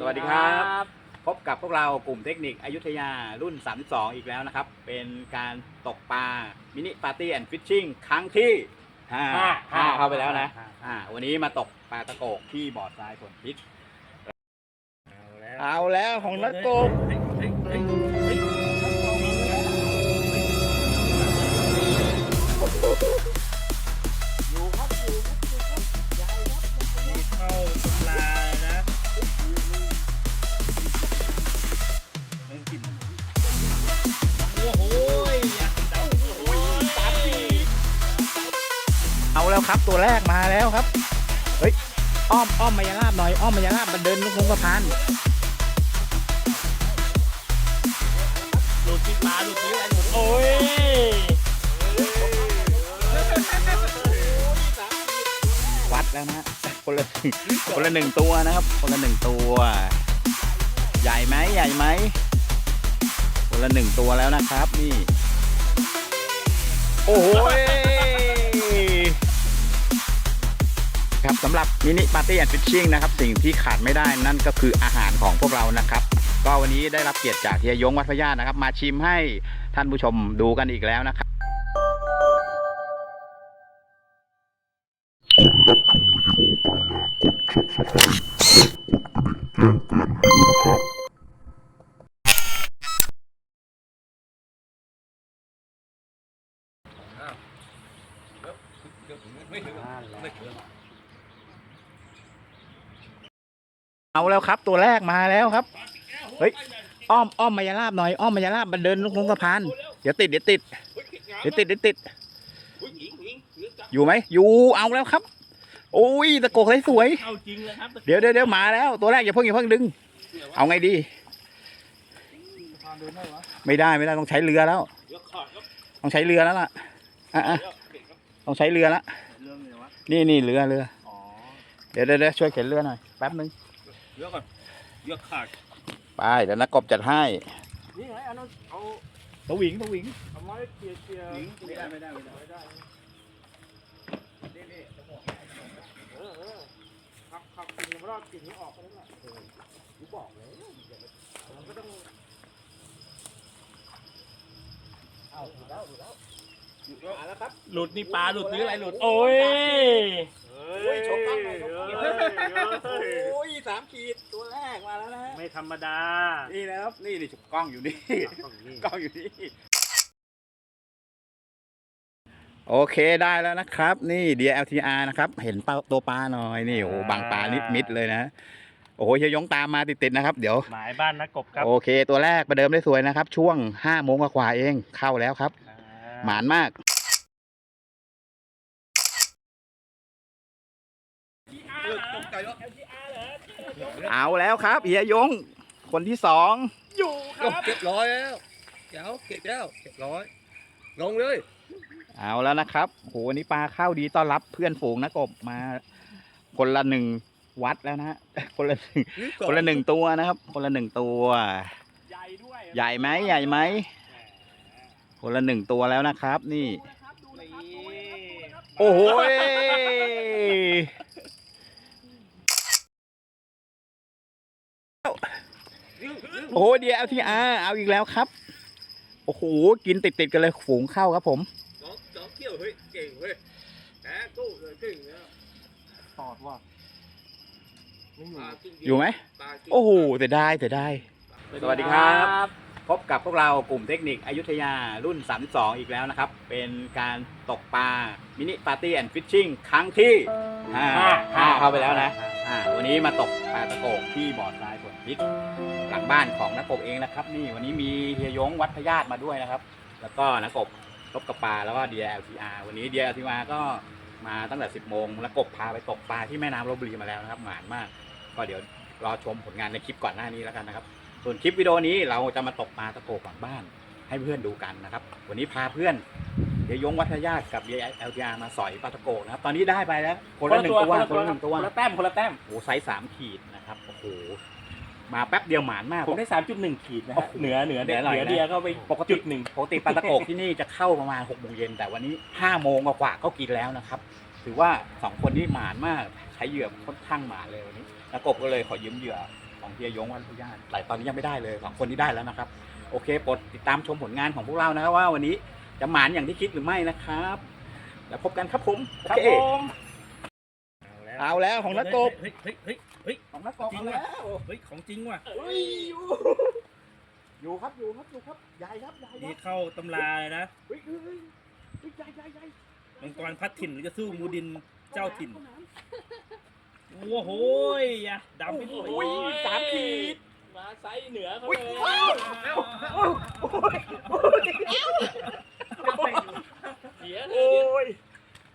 สวัสดีครับ พบกับพวกเรากลุ่มเทคนิคอยุธยารุ่น 32 อีกแล้วนะครับ เป็นการตกปลามินิปาร์ตี้แอนด์ฟิชชิ่งครั้งที่ห้าห้าห้าเข้าไปแล้วนะห้าอ่าวันนี้มาตกปลาตะโกกที่บ่อทรายฝนพิษเอาแล้วเอาแล้วของนักกบ ครับตัวแรกมาแล้วครับ เฮ้ย อ้อมอ้อมมายาลาบหน่อย อ้อมมายาลาบมันเดินลงลงสะพานหลุดที่ปลาหลุดที่อะไรหลุดโอ้ยวัดแล้วนะฮะคนละคนละหนึ่งตัวนะครับ คนละหนึ่งตัว ใหญ่ไหมใหญ่ไหมคนละหนึ่งตัวแล้วนะครับ นี่ โอ้โห ครับสำหรับมินิปาร์ตี้แอนด์ฟิชชิ่งนะครับสิ่งที่ขาดไม่ได้นั่นก็คืออาหารของพวกเรานะครับก็วันนี้ได้รับเกียรติจากเฮียยงวัดพระญานะครับ มาชิมให้ท่านผู้ชมดูกันอีกแล้วนะครับเอ เอาแล้วครับ ตัวแรกมาแล้วครับ เฮ้ยอ้อมอ้อมมายาลาบหน่อยอ้อมมายาลาบมันเดินลงลงสะพานเดี๋ยวติดเดี๋ยวติดเดี๋ยวติดเดี๋ยวติด อยู่ไหมอยู่เอาแล้วครับโอ้ยตะโกกสวยเอาจริงเลยครับเดี๋ยวเดี๋ยวเดี๋ยวมาแล้ว ตัวแรกอย่าเพิ่งอย่าเพิ่งดึง เอาไงดี ไม่ได้ไม่ได้ต้องใช้เรือแล้ว ต้องใช้เรือแล้วล่ะอะอะต้องใช้เรือละเรื่องเลยวนี่นี่เรือเรือเดี๋ยวเดี๋ยวเดี๋ยวช่วยเข็นเรือหน่อยแป๊บนึง เรื่องก่อนเรื่องขาดไปเดี๋ยวนักกบจัดให้ นี่ไงเอาเอาตะหวิงตะหวิงเอาไม้เกี่ยวเกี่ยวไม่ได้ไม่ได้ไม่ได้ไม่ได้นี่นี่เออเออขับขับกิ่งรอดกิ่งนี้ออกก็ได้แหละเออกูบอกเลยมันก็ต้องเอาดูแล้วดูแล้วมาแล้วครับหลุดนี่ปลาหลุดหรืออะไรหลุดโอ้ย เฮ้ยชกกันหน่อยชกกันโอ้ยสามขีดตัวแรกมาแล้วนะฮะไม่ธรรมดานี่นะครับนี่นี่กล้องอยู่นี่ ต้องนี่กล้องอยู่นี่ โอเคได้แล้วนะครับ นี่ DLTR นะครับ เห็นเป้าตัวปลาหน่อยนี่โอ้โหบางปลานิดมิดเลยนะ โอ้โหเฮียยงตามมาติดๆนะครับ เดี๋ยว หมายบ้านนักกบครับโอเค ตัวแรกประเดิมได้สวยนะครับ ช่วงห้าโมงกว่าๆเองเข้าแล้วครับ หมานมาก เอาแล้วครับเฮียยง คนที่สองอยู่ครับเก็บร้อยแล้วเดี๋ยวเก็บแล้วเก็บร้อย ลงเลย เอาแล้วนะครับโหวันนี้ปลาเข้าดีต้อนรับเพื่อนฝูงนะกบมาคนละหนึ่งวัดแล้วนะฮะคนละหนึ่งคนละหนึ่งตัวนะครับ คนละหนึ่งตัว ใหญ่ด้วยใหญ่ไหมใหญ่ไหมคนละหนึ่งตัวแล้วนะครับ นี่ โอ้โหย โอ้โหเดียวที่อาเอาอีกแล้วครับ โอ้โห กินติดติดๆกันเลยฝูงเข้าครับผมสองสองเที่ยวเฮ้ยเก่งเฮ้ยแหมตู้เลยเก่งแล้วตอดว่ะไม่อยู่ปลากินอยู่ไหมปลากินโอ้โหแต่ได้แต่ได้ สวัสดีครับ พบกับพวกเรากลุ่มเทคนิคอยุธยารุ่น 32 อีกแล้วนะครับ เป็นการตกปลามินิปาร์ตี้แอนด์ฟิชชิ่งครั้งที่ห้าห้าเข้าไปแล้วนะอ่าวันนี้มาตกปลาตะโกกที่บ่อทรายฝนพิษ หลังบ้านของนักกบเองนะครับ นี่วันนี้มีเฮียยงวัดพญาตมาด้วยนะครับ แล้วก็นักกบตบกับปลาแล้วก็ DLTR วันนี้ DLTR ก็มาตั้งแต่ 10 โมงแล้วกบพาไปตกปลาที่แม่น้ำลบบุรีมาแล้วนะครับหมานมาก ก็เดี๋ยวรอชมผลงานในคลิปก่อนหน้านี้แล้วกันนะครับ ส่วนคลิปวิดีโอนี้เราจะมาตกปลาตะโกกหลังบ้าน ให้เพื่อนดูกันนะครับ วันนี้พาเพื่อนเดี๋ยวยงวัฒยาติกับเดียเอลทีอาร์มาสอยปลาตะโกกนะครับ ตอนนี้ได้ไปแล้ว คนละหนึ่งตัวคนละหนึ่งตัวคนละแต้มคนละแต้มโอ้โหไซส์สามขีดนะครับโอ้โห มาแป๊บเดียวหมานมากผมได้สามจุดหนึ่งขีดนะโอ้ฮะโหเหนือเหนือเหนือหน่อยเหนือนะเดียเข้าไปปกติจุดหนึ่งปกติปลาตะโกกที่นี่จะเข้าประมาณหกโมงเย็นแต่วันนี้ห้าโมงกว่าๆก็กินแล้วนะครับ ถือว่าสองคนนี้หมานมากใช้เหยื่อค่อนข้างหมานเลยวันนี้นักกบก็เลยขอยืมเหยื่อของเฮียยงวันพุญาตแต่ตอนนี้ยังไม่ได้เลยสองคนนี้ได้แล้วนะครับ โอเคโปรดติดตามชมผลงานของพวกเรานะครับว่าวันนี้จะหมานอย่างที่คิดหรือไม่นะครับ แล้วพบกันครับผมโอเคเอาแล้วของนักกบเฮ้ยเฮ้ยเฮ้ยเฮ้ยของนักกบจริ งเอาว่ะแล้วเฮ้ยของจริงว่ะเฮ้ยอยู่อยู่ครับอยู่ครับอยู่ครับใหญ่ครับใหญ่คนี่รับเข้าตำราเลยนะเฮ้ยเฮ้ยเฮ้ยเฮ้ยใหญ่ใหญ่ใหญ่มังกรพัดถิ่นหรือจะสู้มูดินเจ้าถิ่นโอ้โหยอะดำไปด้วยโอ้ยสามขีดมาไซส์เหนือเขาอุ้ยเลยว้าวโอ้ยโอ้ยโอ้ยเสียเลโอ้ยย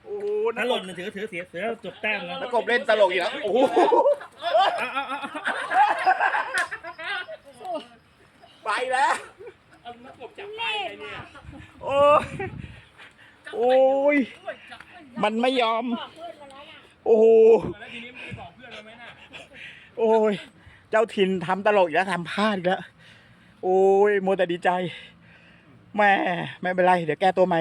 โอ้โหถ้าหล่นน่ะถือถือเสียเสือจบแต้มนะนักกบเล่นตลกอีกแล้วโอ้โห เอาเอาเอา ไปแล้ว เอานักกบจับไปไงเนี่ย โอ้ย โอ้ย มันไม่ยอม โอ้โหแล้วทีนี้มึงบอกเพื่อนเราไหมน่ะโอ้ย เจ้าถิ่นทำตลกอีกแล้วทำพลาดอีกแล้ว โอ้ยโมวแต่ดีใจ แม่ไม่เป็นไร เดี๋ยวแก้ตัวใหม่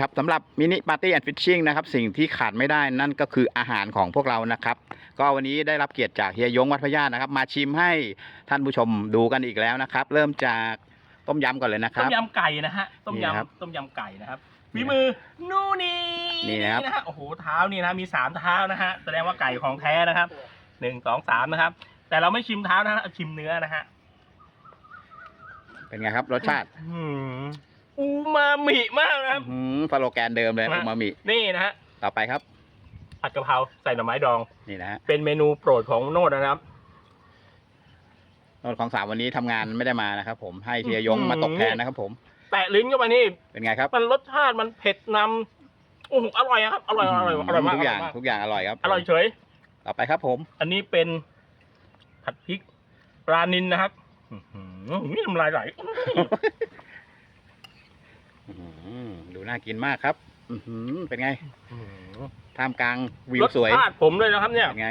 ครับสำหรับมินิปาร์ตี้แอนด์ฟิชชิ่งนะครับ สิ่งที่ขาดไม่ได้นั่นก็คืออาหารของพวกเรานะครับ ก็วันนี้ได้รับเกียรติจากเฮียยงวัดพระญาตินะครับ มาชิมให้ท่านผู้ชมดูกันอีกแล้วนะครับ เริ่มจากต้มยำก่อนเลยนะคต้รับมยำไก่นะฮะ ต้มนี่นะครับ ยำต้มยำไก่นะครับฝีมือนูนี่ นี่นะครับฮะโอ้โหเท้านี่นะมีสามเท้านะฮะแสดงว่าไก่ของแท้นะครับหนึ่งสองสามนะครับ แต่เราไม่ชิมเท้านะฮะเอาชิมเนื้อนะฮะเป็นไงครับ รสชาติอืมอูมามิมากนะครับ อืมสโลแกนเดิมเลยมา อูมามิ นี่นะฮะต่อไปครับ ผัดกะเพราใส่หน่อไม้ดอง นี่นะฮะเป็นเมนูโปรดของโนดนะครับ โนนของสามวันนี้ทำงานไม่ได้มานะครับผมให้เฮียยงมาตกแทนนะครับผม แตะลิ้นเข้าไปนี่เป็นไงครับ มันรสชาติมันเผ็ดนำ โอ้โหอร่อยอะครับ อร่อย อร่อย อร่อยมากทุกอย่าง ร่มกทุกอย่างอร่อยครับอร่อยเฉย ต่อไปครับผม อันนี้เป็นผัดพริกปลานินนะครับอื้อหือนี่น้ำลายไหลอื้อหือดูน่ากินมากครับ อื้อหือเป็นไงอื้อหือท่ามกลางวิวสวย รสชาติผมเลยนะครับ เนี่ย เป็นไง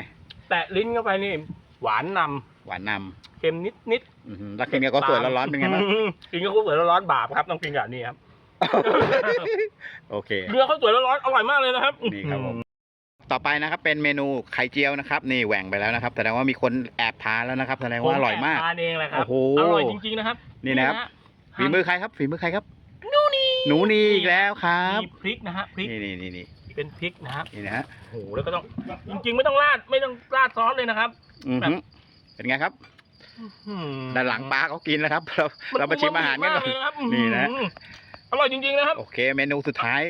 แตะลิ้นเข้าไปนี่ หวานนหวานนำเค็มนิดนิดำอื้อหือแล้วกินกับข้าวสวยร้อนๆเป็นไงบ้างอื้อหือกินกับข้าวสวยร้อนๆบาปครับต้องกินกับนี่ครับ โอเคเนื้อข้าวสวยร้อนๆอร่อยมากเลยนะครับนี่ครับผมต่อไปนะครับเป็นเมนูไข่เจียวนะครับนี่แหว่งไปแล้วนะครับแสดงว่ามีคนแอบทานแล้วนะครับแสดงว่าอร่อยมาก ผแบทานเองแหละครับโอ้โหอร่อยจริงๆนะครับนี่นะครับฮฝีมือใครครับฝีมือใครครับหนูนีหนูนีอีกแล้วครับมีพริกนะฮะพริกนี่นี่นี่นี่เป็นพริกนะครับนี่นะฮะโอ้โหแล้วก็ต้องจริงๆ ไม่ต้องราดไม่ต้องราดซอสเลยนะครับ อือหือเป็นไงครับอืมด้านหลังปลาเขากินแล้วครับ เราเรามาชิมอาหารกันก่อน เลยครับนี่นะ อื้อหือ อร่อยจริงๆนะครับ โอเค เมนูสุดท้าย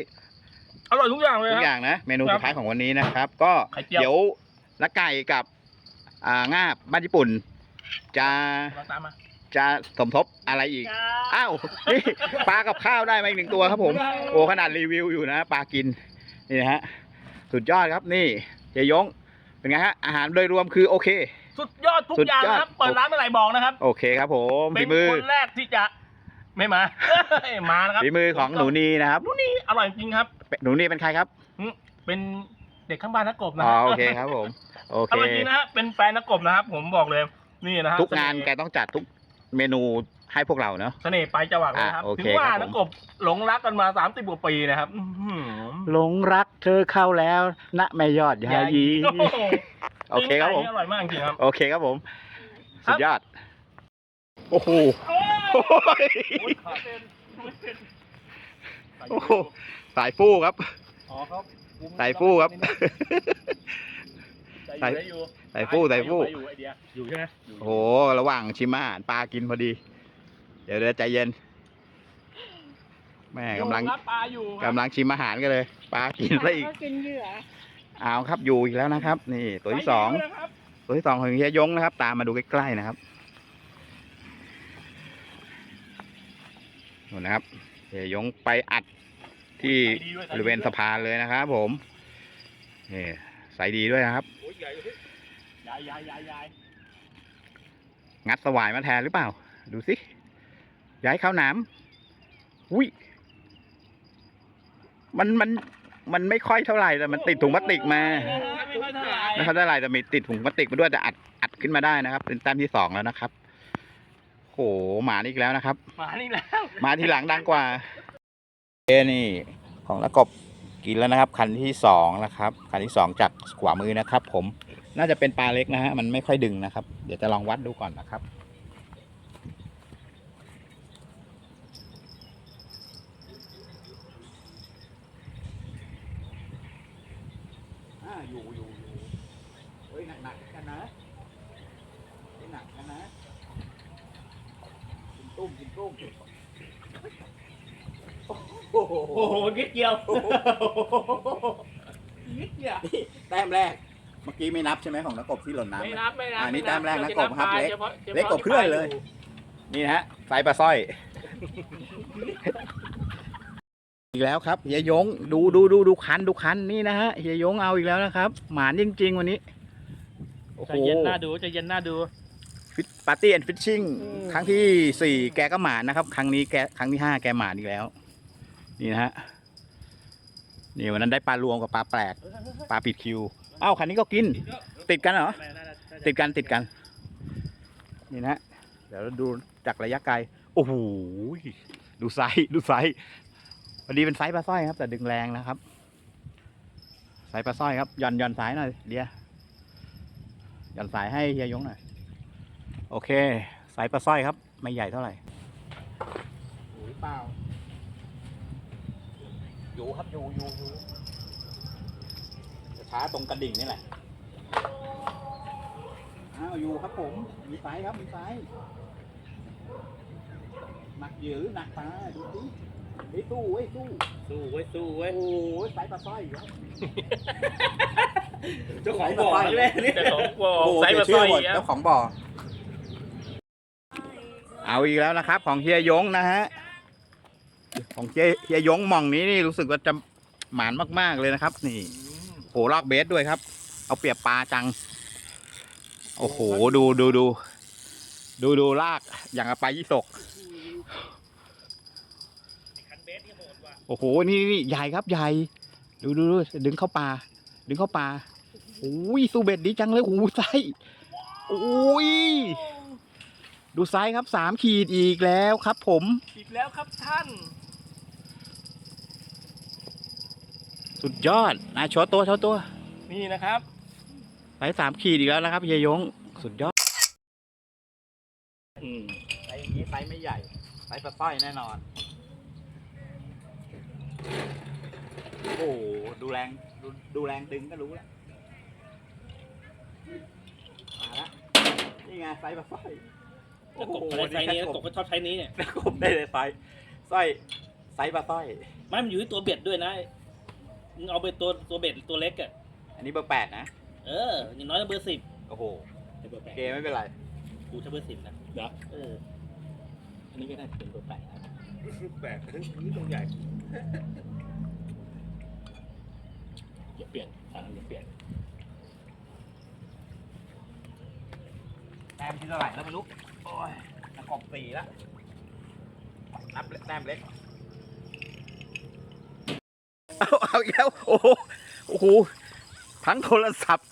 อร่อยทุกอย่างเลยทุคกรับอย่างนะ เมนูครับสุดท้ายของวันนี้นะครับ ก็ไข่เจียว เดี๋ยวละไก่กับ อ่างาบบ้านญี่ปุ่น จะลองตามมาจะสมทบอะไรอีก อ้าวนี่ปลากับข้าวได้มาอีกหนึ่งตัวครับผม โอ้ขนาดรีวิวอยู่นะปลากินนี่นะฮะสุดยอดครับนี่เจยงเป็นไงฮะอาหารโดยรวมคือโอเค สุดยอดทุกสุดอย่างยอดนะครับเปิดร้านเมื่อไหร่บอกนะครับ โอเคครับผมเป็ฝีนมือคนแรกที่จะ ไม่มา มานะครับฝีมือของหนูนีนะครับหนูนี่อร่อยจริงครับ หนูนีเป็นใครครับ เป็นเด็กข้างบ้านนักกบนะอ๋อฮะโอเคครับผมโออเคร่อยจริงนะฮะเป็นแฟนนักกบนะครับ ผมบอกเลยนี่นะฮะทุกงานเสแกห์ต้องจัดทุกเมนูให้พวกเราเนาะเสน่ห์ไปจังหวัดเลยนะครับอะโอเคถึงว่าครับผมนักกบหลงรักกันมาสามสิบกว่าปีนะครับอื้อหือหลงรักเธอเข้าแล้วณแม่ยอดยายีโอ้โหโอเคครับผมปิ้งไก่นี่อร่อยมากจริงๆครับโอเคครับผมครัสุบดยอด โอ้โห โอ้โหสายฟู่ครับ อ๋อครับสายฟู่ครับใส่อยู่สายฟู่สายฟู่อยู่ไอเดียอยู่ใช่ไหมโอ้โห ระหว่างชิมอาหารปลากินพอดี เดี๋ยวเดี๋ยวใจเย็น แม่กำลังอยู่ครับปลาอยู่ครับกำลังชิมอาหารกันเลย ปลากินซะอีกก็กินเหยื่อเอาครับอยู่อีกแล้วนะครับ นี่ตัวที่สองไปเยะนะครับตัวที่สองของเฮียยงนะครับ ตามมาดูใกล้ๆนะครับ นู่นนะครับเฮียยงไปอัดที่บริเวณสะพานเลยนะครับ ผมนี่ใส่ดีด้วยนะครับโอ้ยใหญ่เลยใหญ่ใหญ่ใหญ่ใหญ่งัดสวายมาแทนหรือเปล่า ดูสิย้ายเข้าหน้ำอุ้ยมันมันมันไม่ค่อยเท่าไหร่แต่มันติดถุงพลาสติกมาไม่ค่อยเท่าไหร่ไม่ค่อยเท่าไหร่แต่มีติดถุงพลาสติกมาด้วยแต่อัดอัดขึ้นมาได้นะครับ เป็นแต้มที่สองแล้วนะครับโหหมานี่อีกแล้วนะครับ มานี่แล้วมาทีหลังดังกว่าเอ้นี่ ของละกบกินแล้วนะครับ คันที่สองแล้วครับ คันที่สองจากขวามือนะครับ ผมน่าจะเป็นปลาเล็กนะฮะมันไม่ค่อยดึงนะครับ เดี๋ยวจะลองวัดดูก่อนนะครับ อ่าอยู่อยู่อยู่เฮ้ยหนักหนักๆกันนะเฮ้ยหนักกันนะกินตุ้มกินตุ้ม โอ้โหโอ้โหนิดเดียวนิดเดียว แต้มแรก เมื่อกี้ไม่นับใช่ไหมของนักกบที่หล่นน้ำ ไม่นับไม่นับอ่านี่ไนัแต้มแรกนะาจกบครับเล็กเล็กกว่าเพื่อนเลย นี่นะฮะไซส์ปลาสร้อย อีกแล้วครับเฮียยงดูดูดูดูคันดูคันนี่นะฮะเฮียยงเอาอีกแล้วนะครับ หมานจริงๆวันนี้จะเย็นหน้าดูจะเย็นหน้าดู ฟิตปาร์ตี้แอนด์ฟิชชิ่งอืมครั้งที่สี่แกก็หมานนะครับ ครั้งนี้แกครั้งที่ห้าแกหมานอีกแล้ว นี่นะฮะนี่วันนั้นได้ปลารวมกับปลาแปลกปลาปิดคิว เอ้าคันนี้ก็กิน ติดกันเหรอ ติดกันติดกัน นี่นะฮะเดี๋ยวเราดูจากระยะไกล โอ้โหดูไซส์ดูไซส์พอดีเป็นไซส์ปลาสร้อยครับ แต่ดึงแรงนะครับไซส์ปลาสร้อยครับหย่อนหย่อนสายหน่อยเดียวหย่อนสายให้เฮียยงหน่อย โอเคไซส์ปลาสร้อยครับ ไม่ใหญ่เท่าไหร่หรือเปล่า อยู่ครับอยู่อยู่อยู่จะช้าตรงกระดิ่งนี่แหละอ้าวอยู่ครับผม มีไซส์ครับ มีไซส์หนักหยือหนักปลาดูสิเฮ้ยสู้เว้ยสู้สู้เว้ยสู้เว้ยโอ้ยไซส์ปลาสร้อยอยู่ครับ เจ้าของบ่อเลยนี่แต่ของบ่อโอ้โหไซส์มาเสียซชื่อยอหมดอีกแล้วเจ้าของบ่อ เอาอีกแล้วนะครับ ของเฮียยงนะฮะของเฮียเฮียยงมองนี้นี่รู้สึกว่าจะหมานมาก ๆ เลยนะครับ นี่โหลอกเบสด้วยครับ เอาเปรียบปลาจัง โอ้โหดูดูดูดูดูลากอย่างกับปลายี่สกโอ้โหนี่นี่ใหญ่ครับใหญ่ดูดูดูดึงเข้าปลาดึงเข้าปลาโอ้ยสูเบ็ดดีจังเลยโอ้โหไส์โอ้ย ดูไซส์ครับสามขีดอีกแล้วครับผม อีกแล้วครับท่าน สุดยอดนะโชว์ตัวโชว์ตัวนี่นะครับ ไซส์สามขีดอีกแล้วนะครับเฮียยง สุดยอดอืมไซส์นี้ไซส์ไม่ใหญ่ไซส์ปลาสร้อยแน่นอน โอ้โหดูแรงดูดูแรงดึงก็รู้แล้วมาละนี่ไงไซส์ปลาสร้อย แล้วกบอะไรไซส์นี้กบก็ชอบไซส์นี้เนี่ยกบได้เลยไซส์สร้อยไซส์ปลาสร้อย ไม่มันอยู่ที่ตัวเบ็ดด้วยนะมึงเอาไปตัวตัวเบ็ดตัวเล็กอะอันนี้เบอร์แปดนะ เอออย่างน้อยก็เบอร์สิบโอ้โหเบอร์แปโอดเคไม่เป็นไร กูใช้เบอร์สิบนะเหรอเอออันนี้ก็ได้เป็นเบอร์แปดนะแปลกนี่ตรงใหญ่อย่าเปลี่ยนอ่าอย่าเปลี่ยนแต้มที่เท่าไหร่แล้วไม่รู้ โอ้ยตะกบสี่ล้วนับแต้มเล็ก เอาเอาอีกแล้วโอ้โหโอ้โหทั้งโทรศัพท์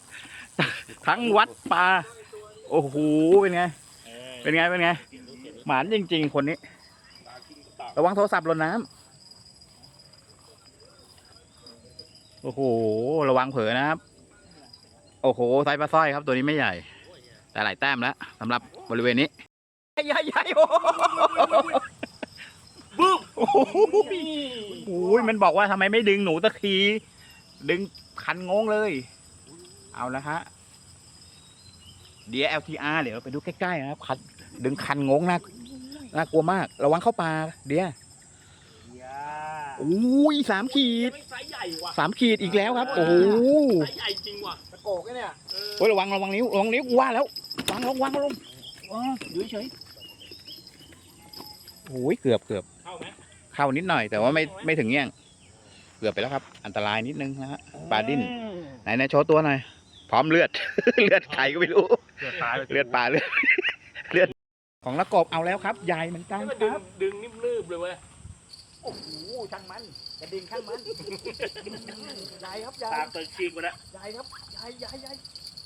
ทั้งวัดปลาโอ้โหเป็นไง เป็นไงเป็นไง หมานจริง ๆ คนนี้ ระวังโทรศัพท์หล่นน้ำโอ้โหระวังเผลอนะครับโอ้โหไซปลาสร้อยครับตัวนี้ไม่ใหญ่แต่หลายแต้มแล้วสำหรับบริเวณนี้ ใหญ่ใหญ่โอ้บึ้มโอ้โหโอ้ยมันบอกว่าทำไมไม่ดึงหนูสักที ดึงคันงงเลย เอาละฮะ เดีย LTR เดี๋ยวไปดูใกล้ๆนะครับคันดึงคันงงน่าน่ากลัวมาก ระวังเข้าปลาเดียโอ้ยสามขีดไซส์ใหญ่ว่ะสามขีดอีกแล้วครับ โอ้โหไซส์ใหญ่จริงว่ะตะโกกเนี่ยเฮ้ยระวังระวังนิ้วระวังนิ้วกว่าแล้ววางลงวางลงอ๋ออยู่เฉย โอ้ยเกือบเกือบเข้าไหมเข้านิดหน่อย แต่ว่าไม่ไม่ถึงเงี้ยง เกือบไปแล้วครับ อันตรายนิดนึงนะฮะปลาดิ้นไหนไหนโชว์ตัวหน่อย พร้อมเลือด เลือดใครก็ไม่รู้ เลือดตายไปเลือดปลาเลือดเลือดของนักกบเอาแล้วครับใหญ่เหมือนกันให้มันคดึงรับดึงนิ่มลืบเลยเว้ยโอ้โหช่างมันกระดิ่งช่างมันใหญ่ครับใหญ่ตามตัวชีกมาแล้วใหญ่ครับใหญ่ใหญ่ใหญ่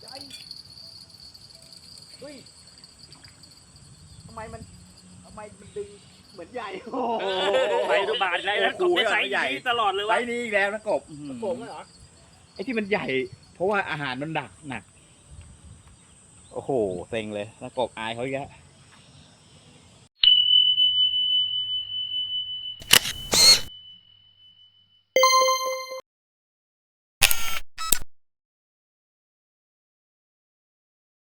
ใหญ่เฮ้ยทำไมมันทำไมมันดึงเหมือนใหญ่โอ้โหไปดูบาทได้แล้วกบได้ไซส์นี้ตลอดเลยไซวะส์นี้อีกแล้วนะกบตะโกกไม่เหรอไอ้ที่มันใหญ่ เพราะว่าอาหารมันดักหนัก โอ้โหเซ็งเลยแล้วกบอายเขาอีกแล้ว